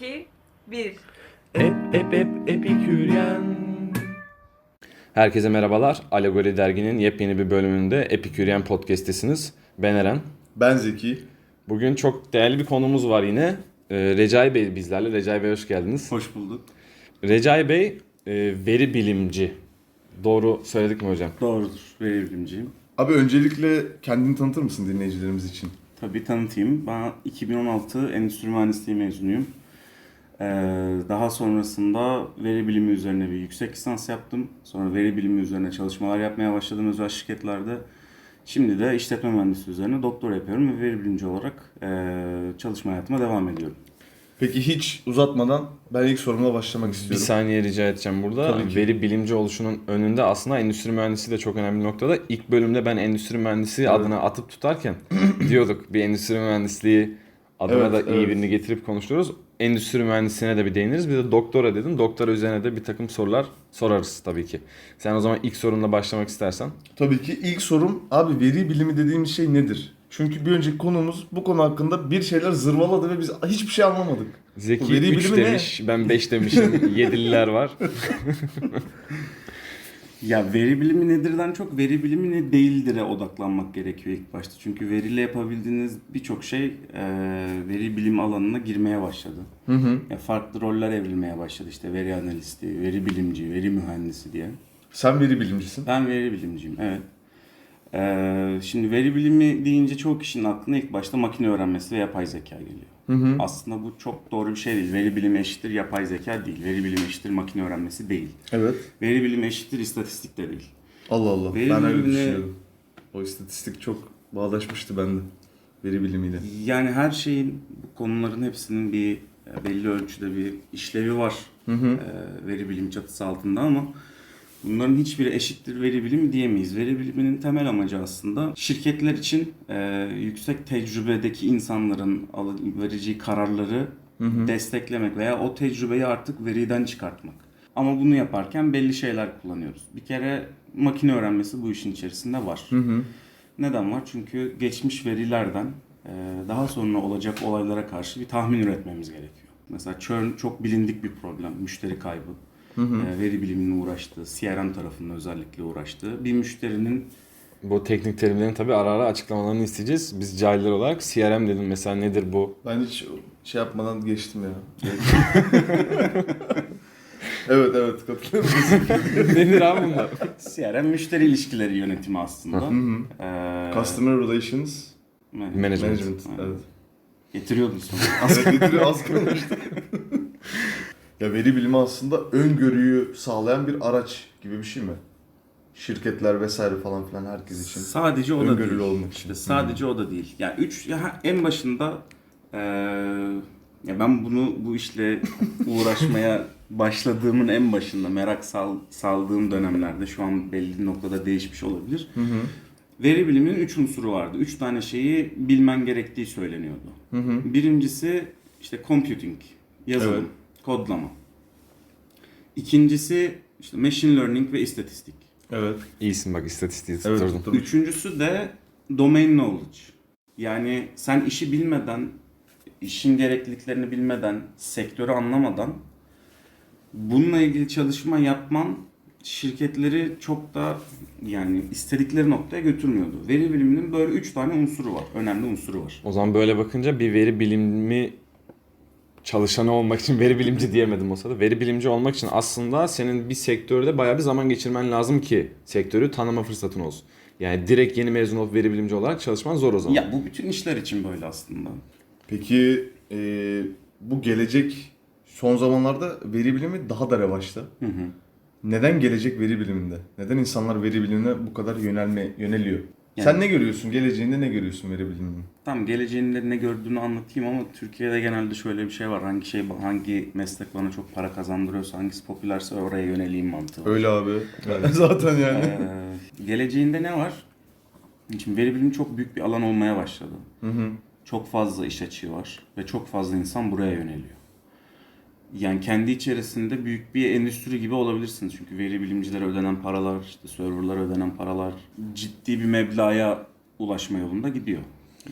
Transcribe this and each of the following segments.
2, 1. Ep ep ep epiküryen. Herkese merhabalar. Alegori derginin yepyeni bir bölümünde Epiküryen podcast'tesiniz. Ben Eren. Ben Zeki. Bugün çok değerli bir konumuz var yine. Ee, Recai Bey bizlerle. Recai Bey hoş geldiniz. Hoş bulduk. Recai Bey e, veri bilimci. Doğru söyledik mi hocam? Doğrudur. Veri bilimciyim. Abi öncelikle kendini tanıtır mısın dinleyicilerimiz için? Tabii tanıtayım. Ben 2016 Endüstri Mühendisliği mezunuyum. Ee, daha sonrasında veri bilimi üzerine bir yüksek lisans yaptım. Sonra veri bilimi üzerine çalışmalar yapmaya başladım özel şirketlerde. Şimdi de işletme mühendisliği üzerine doktora yapıyorum ve veri bilimci olarak e, çalışma hayatıma devam ediyorum. Peki hiç uzatmadan ben ilk sorumla başlamak Bir istiyorum. saniye rica edeceğim burada. Tabii ki. Veri bilimci oluşunun önünde aslında endüstri mühendisi de çok önemli bir noktada. İlk bölümde ben endüstri mühendisi adına atıp tutarken diyorduk bir endüstri mühendisliği adına Evet, da iyi evet. birini getirip konuşuyoruz. Endüstri mühendisliğine de bir değiniriz. Bir de doktora dedim. Doktora üzerine de bir takım sorular sorarız tabii ki. Sen o zaman ilk sorunla başlamak istersen. Tabii ki ilk sorum abi veri bilimi dediğimiz şey nedir? Çünkü bir önceki konumuz bu konu hakkında bir şeyler zırvaladı ve biz hiçbir şey anlamadık. Zeki Veri 3 bilimi ne? demiş, ben 5 demişim. Yedililer var. Ya veri bilimi nedirden çok veri bilimi ne değildir'e odaklanmak gerekiyor ilk başta. Çünkü veriyle yapabildiğiniz birçok şey e, veri bilim alanına girmeye başladı. Hı hı. Ya farklı roller evrilmeye başladı işte veri analisti, veri bilimci, veri mühendisi diye. Sen veri bilimcisin. Ben veri bilimciyim evet. E, şimdi veri bilimi deyince çoğu kişinin aklına ilk başta makine öğrenmesi ve yapay zeka geliyor. Hı hı. Aslında bu çok doğru bir şey değil. Veri bilimi eşittir yapay zeka değil. Veri bilimi eşittir makine öğrenmesi değil. Evet. Veri bilimi eşittir istatistik de değil. Allah Allah. Veri ben öyle bilimine- düşünüyordum. O istatistik çok bağdaşmıştı bende. Veri bilimiyle. Yani her şeyin, bu konuların hepsinin bir e, belli ölçüde bir işlevi var Hı hı. e, veri bilim çatısı altında ama bunların hiçbiri eşittir veri bilimi diyemeyiz. Veri biliminin temel amacı aslında şirketler için e, yüksek tecrübedeki insanların vereceği kararları desteklemek veya o tecrübeyi artık veriden çıkartmak. Ama bunu yaparken belli şeyler kullanıyoruz. Bir kere makine öğrenmesi bu işin içerisinde var. Hı hı. Neden var? Çünkü geçmiş verilerden e, daha sonra olacak olaylara karşı bir tahmin üretmemiz gerekiyor. Mesela churn çok bilindik bir problem. Müşteri kaybı. E, Veri biliminin uğraştığı, CRM tarafında özellikle uğraştığı. Bir müşterinin Bu teknik terimlerin tabii ara ara açıklamalarını isteyeceğiz. Biz cahiller olarak CRM dedim mesela nedir bu? Ben hiç şey yapmadan geçtim ya. evet evet katılıyorum. nedir abi bunlar? CRM müşteri ilişkileri yönetimi aslında. E, Customer Relations management. Management. Evet. Getiriyordum sonra. Az getiriyor az kalmıştı. ya veri bilimi aslında öngörüyü sağlayan bir araç gibi bir şey mi? Şirketler vesaire falan filan herkes için. Sadece o da değil. olmak için. İşte sadece o da değil. Yani üç ya en başında eee, ya ben bunu bu işle uğraşmaya başladığımın en başında merak sal, saldığım dönemlerde şu an belli bir noktada değişmiş olabilir. Hı hı. Veri biliminin üç unsuru vardı. Üç tane şeyi bilmen gerektiği söyleniyordu. Hı hı. Birincisi işte computing, yazılım, Evet. Kodlama. İkincisi işte machine learning ve istatistik. Evet. İyisin bak istatistiği Evet. tutturdun. tuttum. Üçüncüsü de domain knowledge. Yani sen işi bilmeden, işin gerekliliklerini bilmeden, sektörü anlamadan bununla ilgili çalışma yapman şirketleri çok da yani istedikleri noktaya götürmüyordu. Veri biliminin böyle üç tane unsuru var. Önemli unsuru var. O zaman böyle bakınca bir veri bilimi çalışanı olmak için veri bilimci diyemedim o sırada. Veri bilimci olmak için aslında senin bir sektörde bayağı bir zaman geçirmen lazım ki sektörü tanıma fırsatın olsun. Yani direkt yeni mezun olup veri bilimci olarak çalışman zor o zaman. Ya bu bütün işler için böyle aslında. Peki e, bu gelecek son zamanlarda veri bilimi daha da revaçta. Hı hı. Neden gelecek veri biliminde? Neden insanlar veri bilimine bu kadar yönelme yöneliyor? Yani- Sen ne görüyorsun? Geleceğinde ne görüyorsun veri biliminin? Tam geleceğinde ne gördüğünü anlatayım ama Türkiye'de genelde şöyle bir şey var. Hangi şey hangi meslek bana çok para kazandırıyorsa, hangisi popülerse oraya yöneleyim mantığı. var. Öyle abi. Zaten yani. Ee, geleceğinde ne var? Şimdi veri bilimi çok büyük bir alan olmaya başladı. Hı hı. Çok fazla iş açığı var ve çok fazla insan buraya yöneliyor. Yani kendi içerisinde büyük bir endüstri gibi olabilirsiniz. Çünkü veri bilimcilere ödenen paralar, işte serverlara ödenen paralar ciddi bir meblağa ulaşma yolunda gidiyor.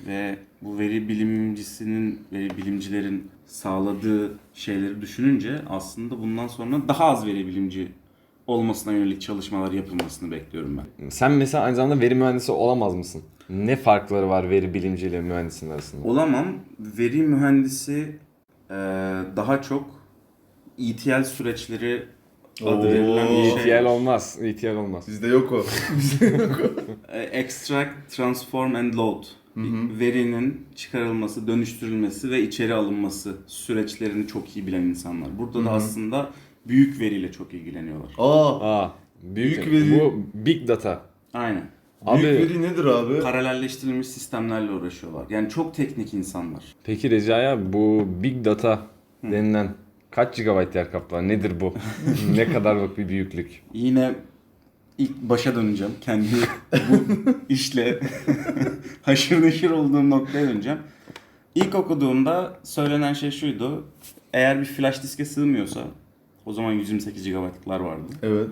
Ve bu veri bilimcisinin, veri bilimcilerin sağladığı şeyleri düşününce aslında bundan sonra daha az veri bilimci olmasına yönelik çalışmalar yapılmasını bekliyorum ben. Sen mesela aynı zamanda veri mühendisi olamaz mısın? Ne farkları var veri bilimciyle mühendisin arasında? Olamam. Veri mühendisi daha çok ETL süreçleri adı verilen bir şey. ETL olmaz. ETL olmaz. Bizde yok o. E, Extract, Transform and Load. Verinin çıkarılması, dönüştürülmesi ve içeri alınması süreçlerini çok iyi bilen insanlar. Burada da aslında büyük veriyle çok ilgileniyorlar. Aa, Aa, büyük, Büyük veri- Bu big data. Aynen. Abi büyük veri nedir abi? Paralelleştirilmiş sistemlerle uğraşıyorlar. Yani çok teknik insanlar. peki Recai'ye bu big data denilen kaç GB yer kaplar? Nedir bu? ne kadarlık bir büyüklük? Yine ilk başa döneceğim. Kendi bu işle haşır neşir olduğum noktaya döneceğim. İlk okuduğumda söylenen şey şuydu. Eğer bir flash diske sığmıyorsa o zaman 128 GB'lıklar vardı. Evet.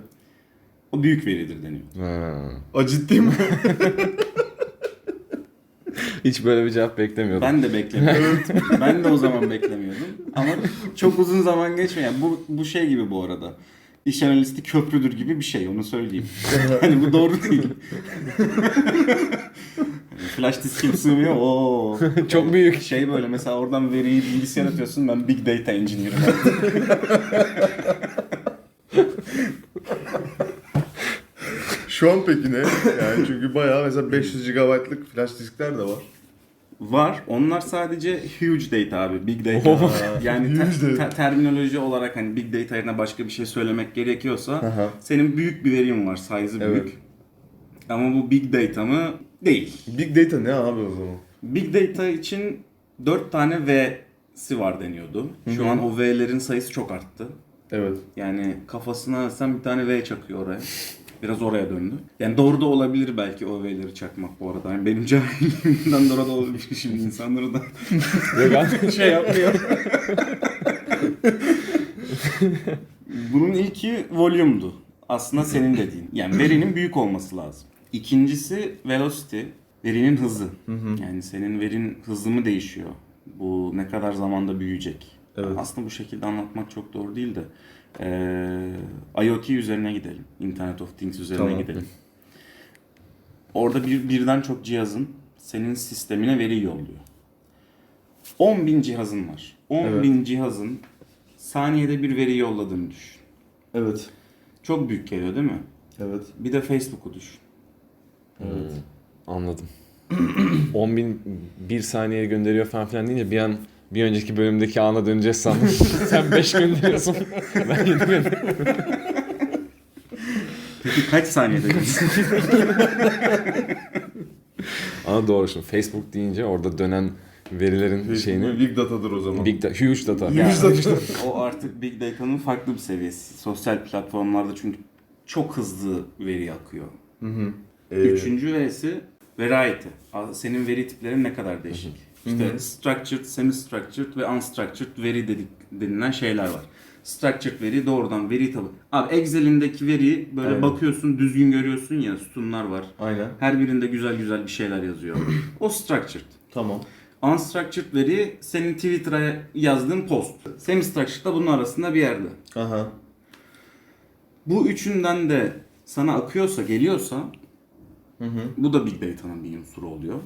O büyük veridir deniyor. Ha. A ciddi mi? Hiç böyle bir cevap beklemiyordum. Ben de beklemiyordum. ben de o zaman beklemiyordum. Ama çok uzun zaman geçmiyor. Yani bu, bu şey gibi bu arada. İş analisti köprüdür gibi bir şey onu söyleyeyim. hani bu doğru değil. Flash diskim sığmıyor. Oo. Çok büyük. Şey böyle mesela oradan veriyi bilgisayar atıyorsun ben big data engineer'ım. Şu an peki ne? Yani çünkü bayağı mesela 500 GB'lık flash diskler de var. Var. Onlar sadece huge data abi. Big data. yani te- Huge data. te- terminoloji olarak hani big data yerine başka bir şey söylemek gerekiyorsa Aha. senin büyük bir verin var. Size'ı Evet. büyük. Ama bu big data mı? Değil. Big data ne abi o zaman? Big data için 4 tane V'si var deniyordu. Şu an o V'lerin sayısı çok arttı. Evet. Yani kafasına sen bir tane V çakıyor oraya. Biraz oraya döndü. Yani doğru da olabilir belki o V'leri çakmak bu arada. Yani benim cahilliğimden doğru da olabilir şimdi insanları da şey yapmıyor. Bunun ilki volume'du. Aslında senin dediğin. Yani verinin büyük olması lazım. İkincisi velocity. Verinin hızı. Yani senin verin hızı mı değişiyor? Bu ne kadar zamanda büyüyecek? Evet. Aslında bu şekilde anlatmak çok doğru değil de. Ee, IoT üzerine gidelim. Internet of Things üzerine Tamam. gidelim. Orada bir, birden çok cihazın senin sistemine veri yolluyor. 10 bin cihazın var. 10 Evet. bin cihazın saniyede bir veri yolladığını düşün. Evet. Çok büyük geliyor değil mi? Evet. Bir de Facebook'u düşün. Evet. Anladım. 10 bin bir saniye gönderiyor falan filan deyince bir an bir önceki bölümdeki ana döneceğiz sandım. Sen 5 gönderiyorsun. ben 7 gönderiyorum. Peki kaç saniyede Ama doğru şimdi Facebook deyince orada dönen verilerin şeyini Big datadır o zaman. big data, huge data. Ya, o artık Big Data'nın farklı bir seviyesi. Sosyal platformlarda çünkü çok hızlı veri akıyor. Hı hı. Ee, Üçüncü V'si variety. Senin veri tiplerin ne kadar değişik. İşte structured, semi-structured ve unstructured veri dedik, denilen şeyler var. Structured veri doğrudan veri tabi. Abi Excel'indeki veriyi böyle Aynen. bakıyorsun, düzgün görüyorsun ya sütunlar var. Aynen. Her birinde güzel güzel bir şeyler yazıyor. o structured. Tamam. Unstructured veri senin Twitter'a yazdığın post. Semi-structured da bunun arasında bir yerde. Aha. Bu üçünden de sana akıyorsa, geliyorsa Hı hı. bu da Big Data'nın bir unsuru oluyor.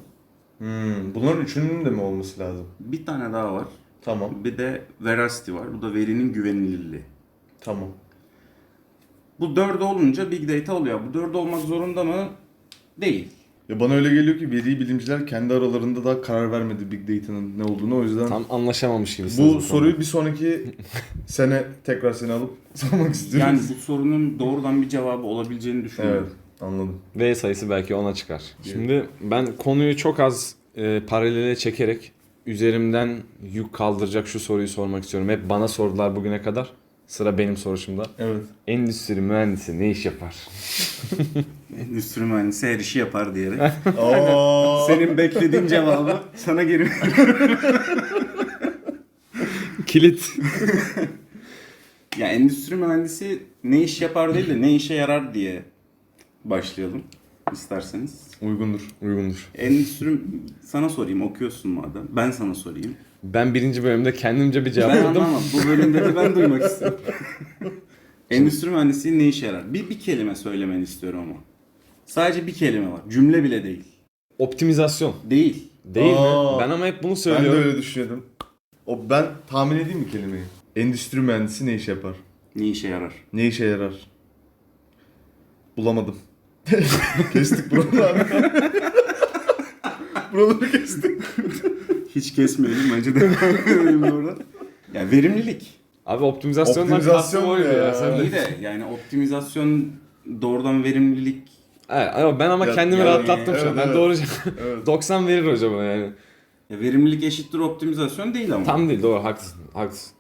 Hmm. Bunların üçünün de mi olması lazım? Bir tane daha var. Tamam. Bir de veracity var. Bu da verinin güvenilirliği. Tamam. Bu dördü olunca Big Data oluyor. Bu dördü olmak zorunda mı? Değil. Ya bana öyle geliyor ki veri bilimciler kendi aralarında daha karar vermedi Big Data'nın ne olduğunu o yüzden Tam anlaşamamış gibi. bu soruyu bir sonraki sene tekrar seni alıp sormak istiyorum. Yani bu sorunun doğrudan bir cevabı olabileceğini Evet, düşünüyorum. Anladım. V sayısı belki ona çıkar. Şimdi ben konuyu çok az e, paralele çekerek üzerimden yük kaldıracak şu soruyu sormak istiyorum. Hep bana sordular bugüne kadar. Sıra benim soruşumda. Evet. Endüstri mühendisi ne iş yapar? Endüstri mühendisi her işi yapar diyerek. Aa, Senin beklediğin cevabı sana geri Kilit. Ya endüstri mühendisi ne iş yapar değil de ne işe yarar diye başlayalım isterseniz. uygundur. Uygundur. Endüstri sana sorayım okuyorsun madem. Ben sana sorayım. Ben birinci bölümde kendimce bir Ben cevapladım. anlamam. Bu bölümde de ben duymak istiyorum. Endüstri mühendisliği ne işe yarar? Bir, bir kelime söylemeni istiyorum ama. Sadece bir kelime var. Cümle bile değil. Optimizasyon. Değil. Değil Aa, mi? Ben ama hep bunu Ben de söylüyorum. öyle düşünüyordum. O ben tahmin edeyim mi kelimeyi? Endüstri mühendisi ne iş yapar? Ne işe yarar? Ne işe yarar? Bulamadım. Kestik buraları. buraları kestik. Hiç kesmeyelim. Bence orada. Ya verimlilik. Abi optimizasyondan Optimizasyon kastım oydu ya. ya? Sen de- İyi de yani optimizasyon doğrudan verimlilik Evet, ama ben ama Ya- kendimi yani- rahatlattım şu an. Evet, Ben evet. doğru Evet. 90 verir hocam yani. ya verimlilik eşittir optimizasyon değil ama. Tam değil doğru haklısın. Haklısın.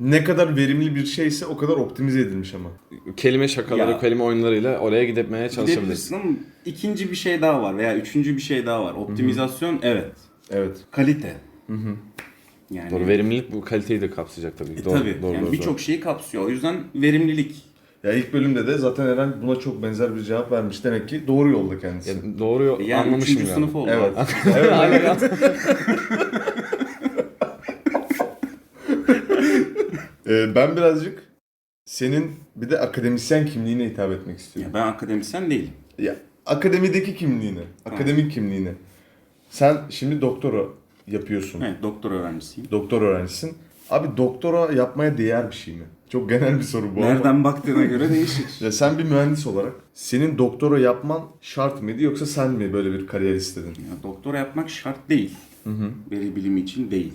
Ne kadar verimli bir şeyse o kadar optimize edilmiş ama. Kelime şakaları, Ya. kelime oyunlarıyla oraya gidepmeye çalışabilirsin. Gidebilirsin ama ikinci bir şey daha var veya üçüncü bir şey daha var. Optimizasyon evet. Evet. Kalite. Hı hı. Yani Doğru verimlilik bu kaliteyi de kapsayacak tabii. E, doğru, tabii. doğru, yani doğru, birçok şeyi kapsıyor. O yüzden verimlilik. Ya ilk bölümde de zaten Eren buna çok benzer bir cevap vermiş. Demek ki doğru yolda kendisi. Ya doğru yo- Yani anlamışım üçüncü yani. sınıf oldu. Evet. evet, aynen. Ee, ben birazcık senin bir de akademisyen kimliğine hitap etmek istiyorum. Ya ben akademisyen değilim. Ya akademideki kimliğine, akademik kimliğine. Sen şimdi doktora yapıyorsun. Evet, doktor öğrencisiyim. Doktor öğrencisin. Abi doktora yapmaya değer bir şey mi? Çok genel bir soru bu ama. Nereden baktığına göre değişir. Ya sen bir mühendis olarak senin doktora yapman şart mıydı yoksa sen mi böyle bir kariyer istedin? Ya, doktora yapmak şart değil. Hı hı. Veri bilimi için değil.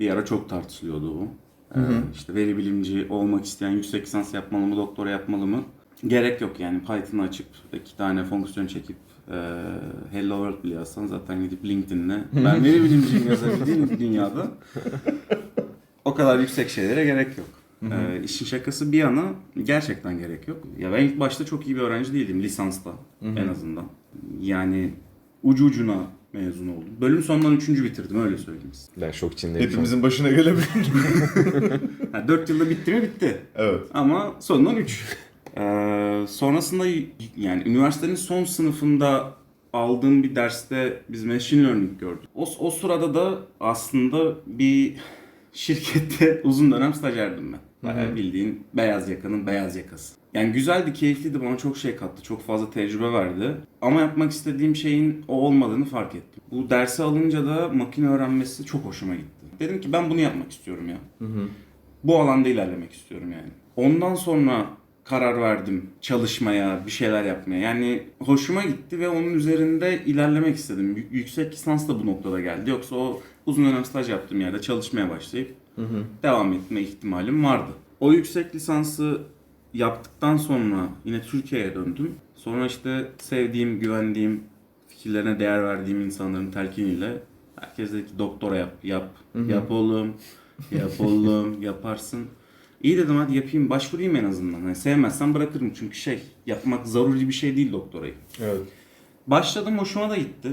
Bir ara çok tartışılıyordu bu. Ee, işte veri bilimci olmak isteyen yüksek lisans yapmalı mı, doktora yapmalı mı? Gerek yok yani Python'ı açıp iki tane fonksiyon çekip e, Hello World bile yazsan zaten gidip LinkedIn'le ben veri bilimciyim yazabildiğin dünyada o kadar yüksek şeylere gerek yok. Ee, işin şakası bir yana gerçekten gerek yok. Ya ben ilk başta çok iyi bir öğrenci değildim lisansta en azından. Yani ucu ucuna mezun oldum. Bölüm sonundan üçüncü bitirdim öyle söyleyeyim size. Ben şok içindeyim. Hepimizin başına gelebilir. Ha, dört yılda bitti mi bitti. evet. Ama sonundan 3. Ee, sonrasında yani üniversitenin son sınıfında aldığım bir derste biz machine learning gördük. O, o sırada da aslında bir şirkette uzun dönem stajyerdim ben. Bayağı bildiğin beyaz yakanın beyaz yakası. Yani güzeldi, keyifliydi, bana çok şey kattı, çok fazla tecrübe verdi. Ama yapmak istediğim şeyin o olmadığını fark ettim. Bu dersi alınca da makine öğrenmesi çok hoşuma gitti. Dedim ki ben bunu yapmak istiyorum ya bu alanda ilerlemek istiyorum yani. Ondan sonra karar verdim çalışmaya, bir şeyler yapmaya. Yani hoşuma gitti ve onun üzerinde ilerlemek istedim. Yüksek lisans da bu noktada geldi. Yoksa o uzun dönem staj yaptığım yerde çalışmaya başlayıp devam etme ihtimalim vardı. O yüksek lisansı yaptıktan sonra yine Türkiye'ye döndüm. Sonra işte sevdiğim, güvendiğim, fikirlerine değer verdiğim insanların telkiniyle herkes dedi ki doktora yap, yap, yap oğlum, yap oğlum, yaparsın. İyi dedim hadi yapayım, başvurayım en azından. Hani sevmezsem bırakırım çünkü şey, yapmak zaruri bir şey değil doktorayı. Evet. Başladım hoşuma da gitti.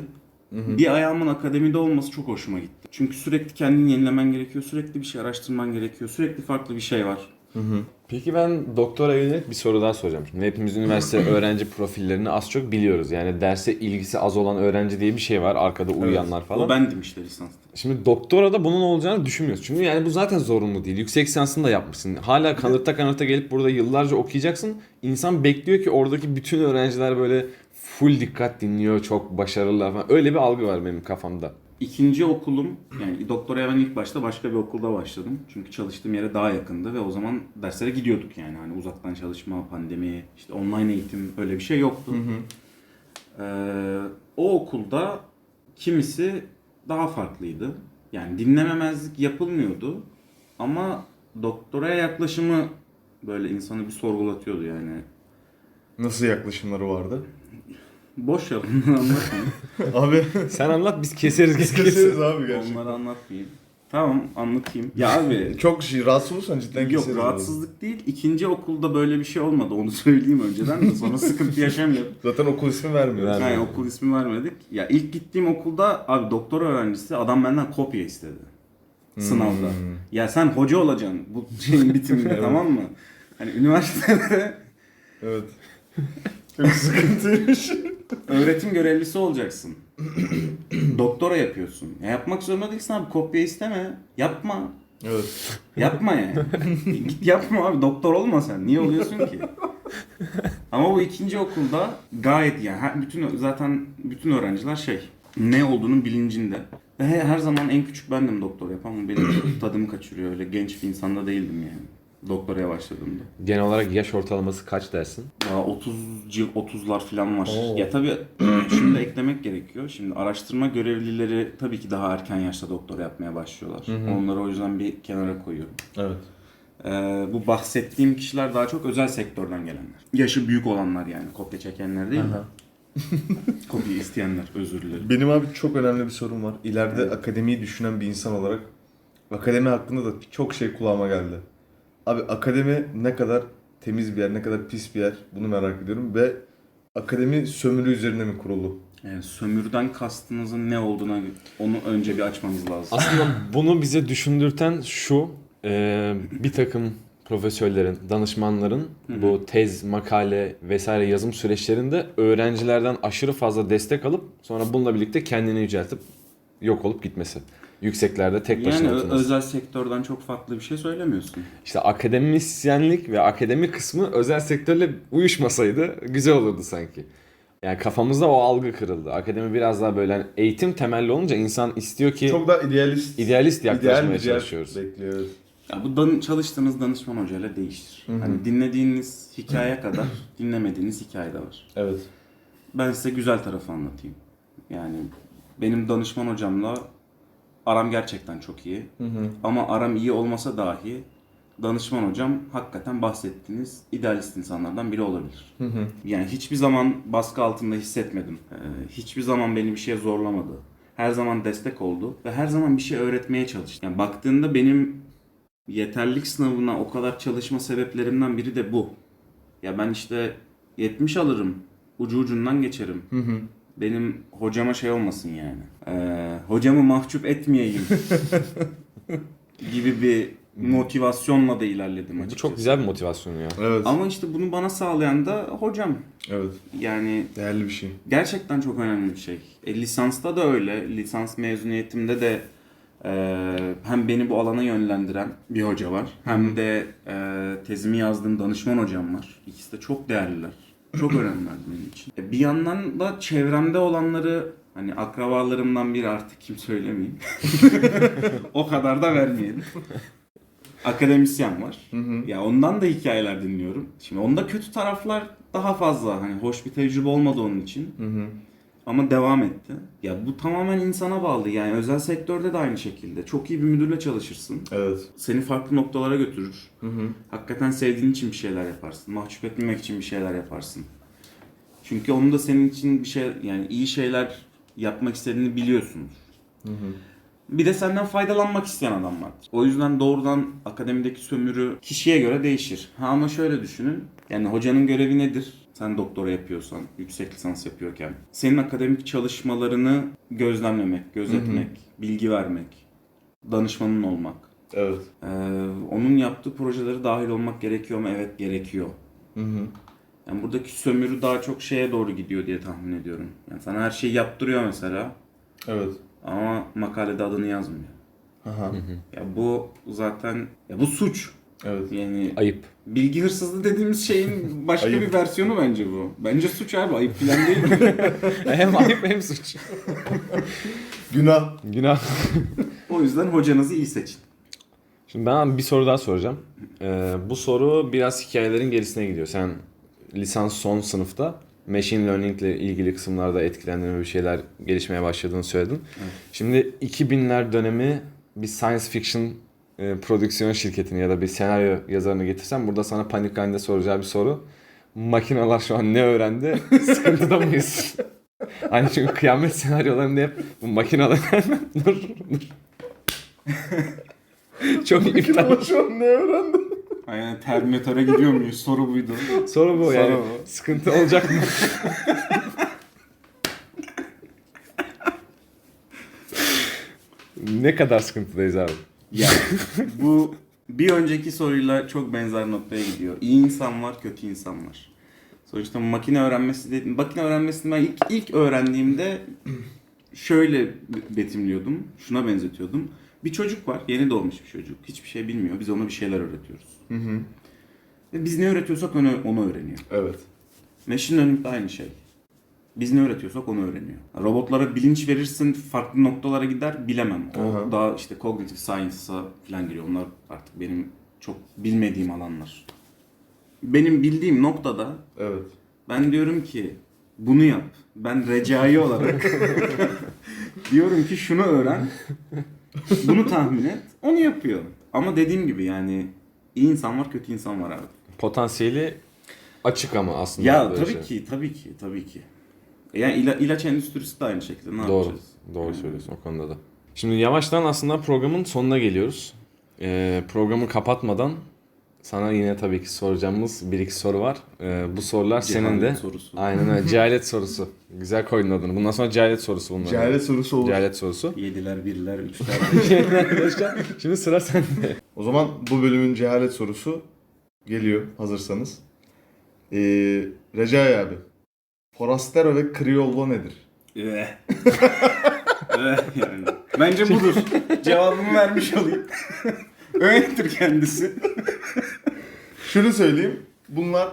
Bir ayağımın akademide olması çok hoşuma gitti. Çünkü sürekli kendini yenilemen gerekiyor, sürekli bir şey araştırman gerekiyor, sürekli farklı bir şey var. Peki ben doktora yönelik bir soru daha soracağım. Şimdi hepimiz üniversite öğrenci profillerini az çok biliyoruz. Yani derse ilgisi az olan öğrenci diye bir şey var. Arkada uyuyanlar falan. O bendim işte lisansta. Şimdi doktora da bunun olacağını düşünmüyoruz. Çünkü yani bu zaten zorunlu değil. Yüksek lisansını da yapmışsın. Hala kanırta kanırta gelip burada yıllarca okuyacaksın. İnsan bekliyor ki oradaki bütün öğrenciler böyle full dikkat dinliyor, çok başarılılar falan. Öyle bir algı var benim kafamda. İkinci okulum, yani doktoraya ben ilk başta başka bir okulda başladım. Çünkü çalıştığım yere daha yakındı ve o zaman derslere gidiyorduk yani. Hani uzaktan çalışma, pandemi, işte online eğitim öyle bir şey yoktu. Ee, o okulda kimisi daha farklıydı. Yani dinlememezlik yapılmıyordu ama doktoraya yaklaşımı böyle insanı bir sorgulatıyordu yani. Nasıl yaklaşımları vardı? Boş ver onları anlatmayayım. Abi Sen anlat biz keseriz biz keseriz. keseriz abi gerçekten. onları anlatmayayım. Tamam anlatayım. Ya abi Çok şey, rahatsız olursan cidden Yok keseriz. abi. rahatsızlık değil. İkinci okulda böyle bir şey olmadı. Onu söyleyeyim önceden de sonra sıkıntı yaşamayalım. Zaten okul ismi vermiyoruz. Ver- Yani okul ismi vermedik. Ya ilk gittiğim okulda abi doktor öğrencisi adam benden kopya istedi. Sınavda. Ya sen hoca olacaksın bu şeyin bitiminde tamam mı? Hani üniversitede Evet. Çok sıkıntıymış. Öğretim görevlisi olacaksın. Doktora yapıyorsun. Ya yapmak zorunda değilsin abi. Kopya isteme. Yapma. Evet. Yapma yani. Git yapma abi. Doktor olma sen. Niye oluyorsun ki? Ama bu ikinci okulda gayet yani her- bütün zaten bütün öğrenciler şey ne olduğunun bilincinde. Ve he- her zaman en küçük bendim doktor yapan benim tadımı kaçırıyor. Öyle genç bir insanda değildim yani. Doktoraya başladığımda. Genel olarak yaş ortalaması kaç dersin? Daha 30 civ 30'lar falan var. Oo. Ya tabii şunu da eklemek gerekiyor. Şimdi araştırma görevlileri tabii ki daha erken yaşta doktor yapmaya başlıyorlar. Onları o yüzden bir kenara koyuyorum. Evet. Ee, bu bahsettiğim kişiler daha çok özel sektörden gelenler. Yaşı büyük olanlar yani. Kopya çekenler değil mi? Kopya isteyenler özür dilerim. Benim abi çok önemli bir sorum var. İleride Evet. akademiyi düşünen bir insan olarak akademi hakkında da çok şey kulağıma geldi. Abi akademi ne kadar temiz bir yer, ne kadar pis bir yer bunu merak ediyorum ve akademi sömürü üzerine mi kurulu? Yani sömürüden kastınızın ne olduğuna onu önce bir açmanız lazım. Aslında bunu bize düşündürten şu, e, bir takım profesörlerin, danışmanların bu tez, makale vesaire yazım süreçlerinde öğrencilerden aşırı fazla destek alıp sonra bununla birlikte kendini yüceltip yok olup gitmesi. Yükseklerde tek başına Yani oturması. özel sektörden çok farklı bir şey söylemiyorsun. İşte akademisyenlik ve akademi kısmı özel sektörle uyuşmasaydı güzel olurdu sanki. Yani kafamızda o algı kırıldı. Akademi biraz daha böyle hani eğitim temelli olunca insan istiyor ki Çok da idealist. idealist yaklaşmaya ideal bir yer çalışıyoruz. Bekliyoruz. Ya bu dan- çalıştığınız danışman hocayla değişir. Hani dinlediğiniz hikaye kadar dinlemediğiniz hikaye de var. Evet. Ben size güzel tarafı anlatayım. Yani benim danışman hocamla aram gerçekten çok iyi. Ama aram iyi olmasa dahi danışman hocam hakikaten bahsettiğiniz idealist insanlardan biri olabilir. Yani hiçbir zaman baskı altında hissetmedim. Ee, hiçbir zaman beni bir şeye zorlamadı. Her zaman destek oldu ve her zaman bir şey öğretmeye çalıştı. Yani baktığında benim yeterlilik sınavına o kadar çalışma sebeplerimden biri de bu. Ya ben işte 70 alırım, ucu ucundan geçerim. Benim hocama şey olmasın yani. Ee, hocamı mahcup etmeyeyim gibi bir motivasyonla da ilerledim Bu açıkçası. çok güzel bir motivasyon ya. Evet. Ama işte bunu bana sağlayan da hocam. Evet. Yani Değerli bir şey. gerçekten çok önemli bir şey. E, lisansta da öyle. Lisans mezuniyetimde de e, hem beni bu alana yönlendiren bir hoca var. Hem de e, tezimi yazdığım danışman hocam var. İkisi de çok değerliler. Çok önemliler benim için. E, bir yandan da çevremde olanları hani akrabalarımdan biri artık kim söylemeyeyim. o kadar da vermeyelim. Akademisyen var. Ya ondan da hikayeler dinliyorum. Şimdi onda kötü taraflar daha fazla. Hani hoş bir tecrübe olmadı onun için. Ama devam etti. Ya bu tamamen insana bağlı. Yani özel sektörde de aynı şekilde. Çok iyi bir müdürle çalışırsın. Evet. Seni farklı noktalara götürür. Hakikaten sevdiğin için bir şeyler yaparsın. Mahcup etmemek için bir şeyler yaparsın. Çünkü onun da senin için bir şey yani iyi şeyler yapmak istediğini biliyorsunuz. Bir de senden faydalanmak isteyen adam vardır. O yüzden doğrudan akademideki sömürü kişiye göre değişir. Ha ama şöyle düşünün. Yani hocanın görevi nedir? Sen doktora yapıyorsan, yüksek lisans yapıyorken. Senin akademik çalışmalarını gözlemlemek, gözetmek, bilgi vermek, danışmanın olmak. Evet. Ee, onun yaptığı projelere dahil olmak gerekiyor mu? Evet gerekiyor. Yani buradaki sömürü daha çok şeye doğru gidiyor diye tahmin ediyorum. Yani sana her şeyi yaptırıyor mesela Evet. ama makalede adını yazmıyor. Aha. Ya bu zaten ya bu suç. Evet. Yani Ayıp. bilgi hırsızlığı dediğimiz şeyin başka Ayıp. bir versiyonu bence bu. Bence suç abi ayıp falan değil. hem ayıp hem suç. Günah. Günah. o yüzden hocanızı iyi seçin. Şimdi ben bir soru daha soracağım. Ee, bu soru biraz hikayelerin gerisine gidiyor. Sen lisans son sınıfta machine learning ile ilgili kısımlarda etkilendiğin bir şeyler gelişmeye başladığını söyledin. Şimdi 2000'ler dönemi bir science fiction e, prodüksiyon şirketini ya da bir senaryo yazarını getirsem burada sana panik halinde soracağı bir soru. Makineler şu an ne öğrendi? Sıkıntıda mıyız? hani çünkü kıyamet senaryolarında hep bu makineler dur dur. Çok iptal. şu an ne öğrendi? Aynen Terminator'a gidiyor muyuz? Soru buydu. Soru bu yani. Soru bu. Sıkıntı olacak mı? ne kadar sıkıntıdayız abi? Yani bu bir önceki soruyla çok benzer noktaya gidiyor. İyi insan var, kötü insan var. Sonuçta makine öğrenmesi dedim. Makine öğrenmesini ben ilk, ilk öğrendiğimde şöyle betimliyordum. Şuna benzetiyordum. Bir çocuk var. Yeni doğmuş bir çocuk. Hiçbir şey bilmiyor. Biz ona bir şeyler öğretiyoruz. Hı hı. Ve biz ne öğretiyorsak onu, onu öğreniyor. Evet. Machine learning de aynı şey. Biz ne öğretiyorsak onu öğreniyor. Robotlara bilinç verirsin farklı noktalara gider bilemem. O Aha. daha işte cognitive science'a falan giriyor. Onlar artık benim çok bilmediğim alanlar. Benim bildiğim noktada Evet. ben diyorum ki bunu yap. Ben recai olarak diyorum ki şunu öğren. Bunu tahmin et. Onu yapıyor. Ama dediğim gibi yani iyi insan var kötü insan var abi. Potansiyeli açık ama aslında. Ya böyle tabii şey. ki tabii ki tabii ki. Yani ila- ilaç endüstrisi de aynı şekilde ne Doğru. yapacağız? Doğru söylüyorsun o konuda da. Şimdi yavaştan aslında programın sonuna geliyoruz. Ee, programı kapatmadan sana yine tabii ki soracağımız bir iki soru var. Ee, bu sorular senin de. Cehalet sorusu. Aynen öyle. Cehalet sorusu. Güzel koydun adını. Bundan sonra cehalet sorusu bunlar. Cehalet sorusu olur. Cehalet sorusu. Yediler, birler, üçler. Şimdi sıra sende. O zaman bu bölümün cehalet sorusu geliyor hazırsanız. Ee, Recai abi. Forastero ve Criollo nedir? Eh. Eh, yani. Bence budur. Cevabımı vermiş olayım. Öyledir kendisi. Şunu söyleyeyim. Bunlar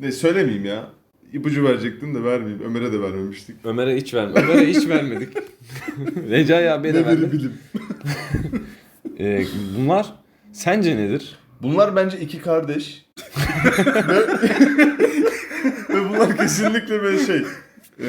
ne söylemeyeyim ya. İpucu verecektim de vermeyeyim. Ömer'e de vermemiştik. Ömer'e hiç verme. Ömer'e hiç vermedik. Recai abiye de Ne vermedik. bilim. Ee, bunlar sence nedir? Bunlar bence iki kardeş. ve, ve bunlar kesinlikle böyle şey. e,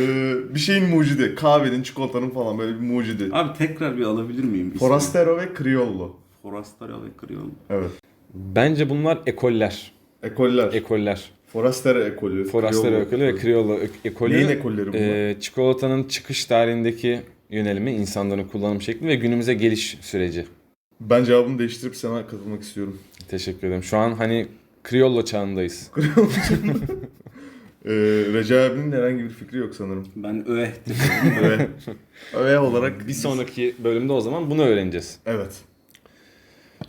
bir şeyin mucidi. Kahvenin, çikolatanın falan böyle bir mucidi. Abi tekrar bir alabilir miyim? Forastero ve Criollo. Forastero ve Criollo. Evet. Bence bunlar ekoller. Ekoller. Ekoller. Forastero ekolü. Forastero Criollo ekolü ve Criollo ek- ekolü. Neyin ekolleri bunlar? e, çikolatanın çıkış tarihindeki yönelimi, insanların kullanım şekli ve günümüze geliş süreci. Ben cevabımı değiştirip sana katılmak istiyorum. Teşekkür ederim. Şu an hani Criollo çağındayız. Ee, Recai abinin herhangi bir fikri yok sanırım. Ben. Evet. Öyle olarak Bir sonraki bölümde o zaman bunu öğreneceğiz. Evet.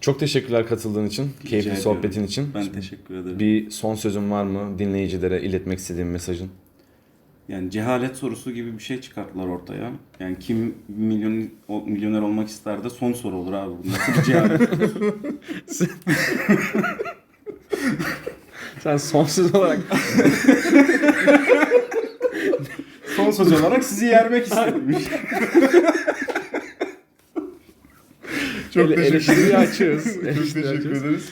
Çok teşekkürler katıldığın için, keyifli ediyorum. sohbetin için. Ben teşekkür ederim. Bir son sözün var mı dinleyicilere iletmek istediğin mesajın? Yani cehalet sorusu gibi bir şey çıkarttılar ortaya. Yani kim milyon o, milyoner olmak ister de son soru olur abi. Bu nasıl bir cehalet? Sen sonsuz olarak son söz olarak sizi yermek istedim. Çok ele- teşekkür eleştiriyi ederiz. açığız. Çok Eleştiriyi teşekkür açığız. ederiz.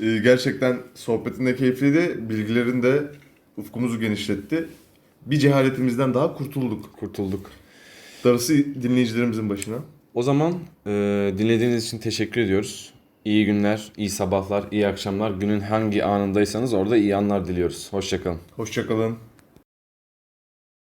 Ee, gerçekten sohbetin de keyifliydi. Bilgilerin de ufkumuzu genişletti. Bir cehaletimizden daha kurtulduk. Kurtulduk. Darısı dinleyicilerimizin başına. O zaman e, dinlediğiniz için teşekkür ediyoruz. İyi günler, iyi sabahlar, iyi akşamlar. Günün hangi anındaysanız orada iyi anlar diliyoruz. Hoşçakalın. Hoşçakalın.